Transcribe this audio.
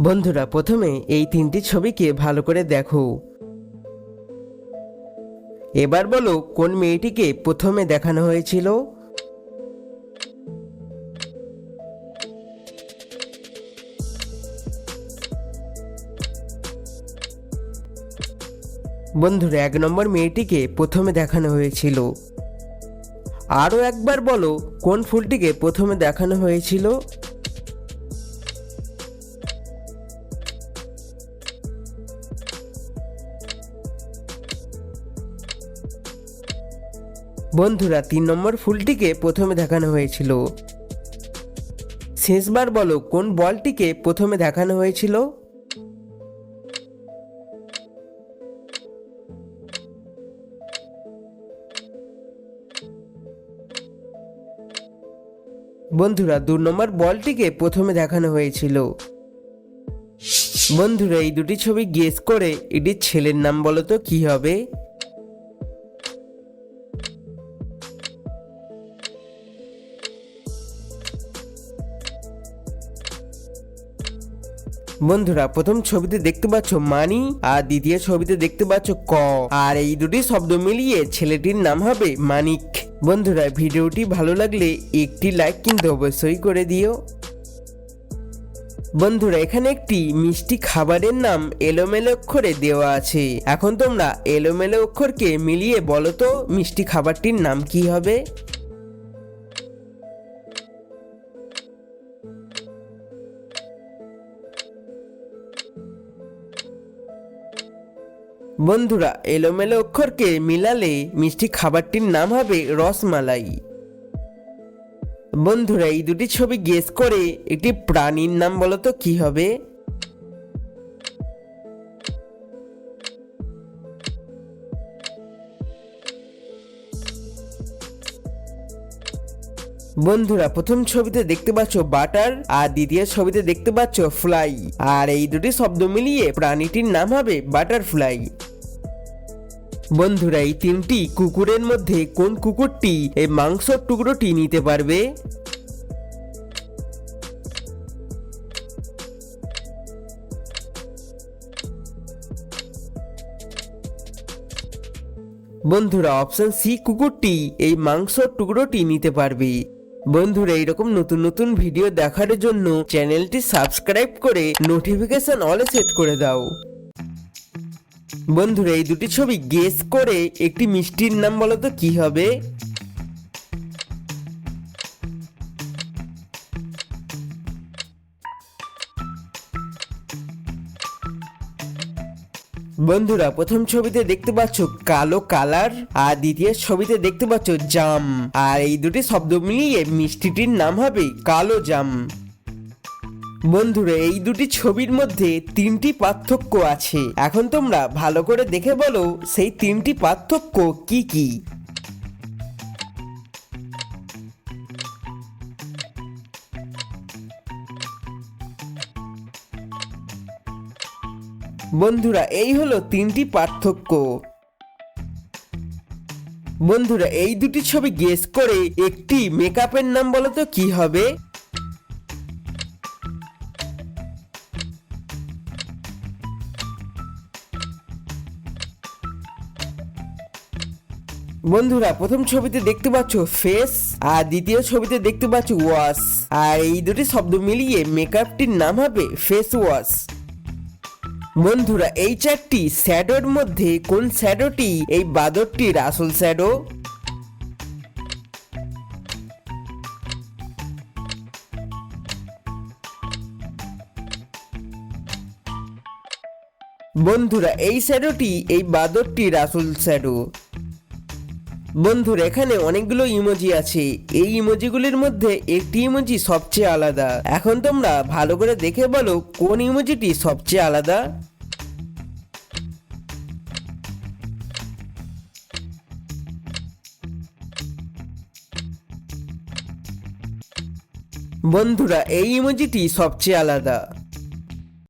বন্ধুরা, প্রথমে এই তিনটি ছবিকে ভালো করে দেখো। এবার বলো, কোন মেয়েটিকে প্রথমে দেখানো হয়েছিল? বন্ধুরা, এক নম্বর মেয়েটিকে প্রথমে দেখানো হয়েছিল। আরও একবার বলো, কোন ফুলটিকে প্রথমে দেখানো হয়েছিল? বন্ধুরা, তিন নম্বর ফুলটিকে প্রথমে দেখানো হয়েছিল। শেষবার বলো, কোন বলটিকে প্রথমে দেখানো হয়েছিল? বন্ধুরা, দু নম্বর বলটিকে প্রথমে দেখানো হয়েছিল। বন্ধুরা, এই দুটি ছবি গেস করে, এটির ছেলের নাম বলো তো, কি হবে? বন্ধুরা, প্রথম ছবিতে দেখতে পাচ্ছ মানি আর দ্বিতীয় ছবিতে দেখতে পাচ্ছ ক। আর এই দুটি শব্দ মিলিয়ে ছেলেটির নাম হবে মানিক। বন্ধুরা, ভিডিওটি ভালো লাগলে একটি লাইক কিন্তু অবশ্যই করে দিও। বন্ধুরা, এখানে একটি মিষ্টি খাবারের নাম এলোমেলো অক্ষরে দেওয়া আছে। এখন তোমরা এলোমেলো অক্ষরকে মিলিয়ে বলো তো, মিষ্টি খাবারটির নাম কি হবে? বন্ধুরা, এলোমেলো অক্ষরকে মিলালে মিষ্টি খাবারটির নাম হবে রসমালাই। বন্ধুরা, এই দুটি ছবি গেস করে একটি প্রাণীর নাম বলতো কি হবে? বন্ধুরা, প্রথম ছবিতে দেখতে পাচ্ছ বাটার, আর দ্বিতীয় ছবিতে দেখতে পাচ্ছ ফ্লাই। আর এই দুটি শব্দ মিলিয়ে প্রাণীটির নাম হবে বাটারফ্লাই। বন্ধুরা, এই তিনটি কুকুরের মধ্যে কোন কুকুরটি এই মাংসর টুকরোটি নিতে পারবে? বন্ধুরা, অপশন সি কুকুরটি এই মাংসর টুকরোটি নিতে পারবে। বন্ধুরা, এইরকম নতুন নতুন ভিডিও দেখার জন্য চ্যানেলটি সাবস্ক্রাইব করে নোটিফিকেশন অলে সেট করে দাও। বন্ধুরা, এই দুটি ছবি গেস করে একটি মিষ্টির নাম বলো তো, কি হবে? বন্ধুরা, প্রথম ছবিতে দেখতে পাচ্ছ কালো কালার, আর দ্বিতীয় ছবিতে দেখতে পাচ্ছ জাম। আর এই দুটি শব্দ মিলিয়ে মিষ্টিটির নাম হবে কালো জাম। বন্ধুরা, এই দুটি ছবির মধ্যে তিনটি পার্থক্য আছে। এখন তোমরা ভালো করে দেখে বলো, সেই তিনটি পার্থক্য কি কি? বন্ধুরা, এই হলো তিনটি পার্থক্য। বন্ধুরা, এই দুটি ছবি গেস করে একটি মেকআপের নাম বলো তো, কি হবে? বন্ধুরা, প্রথম ছবিতে দেখতে পাচ্ছ ফেস আর দ্বিতীয় ছবিতে দেখতে পাচ্ছ ওয়াশ আর এই দুটি শব্দ মিলিয়ে মেকআপটির নাম হবে ফেস ওয়াশ বন্ধুরা, এই চারটি শ্যাডোর মধ্যে কোন শ্যাডোটি এই বাদরটির আসল শ্যাডো বন্ধুরা, এই শ্যাডোটি এই বাদরটির আসল শ্যাডো বন্ধুরা, এখানে অনেকগুলো ইমোজি আছে। এই ইমোজিগুলির মধ্যে একটি ইমোজি সবচেয়ে আলাদা। এখন তোমরা ভালো করে দেখে বলো, কোন ইমোজিটি সবচেয়ে আলাদা? বন্ধুরা, এই ইমোজিটি সবচেয়ে আলাদা।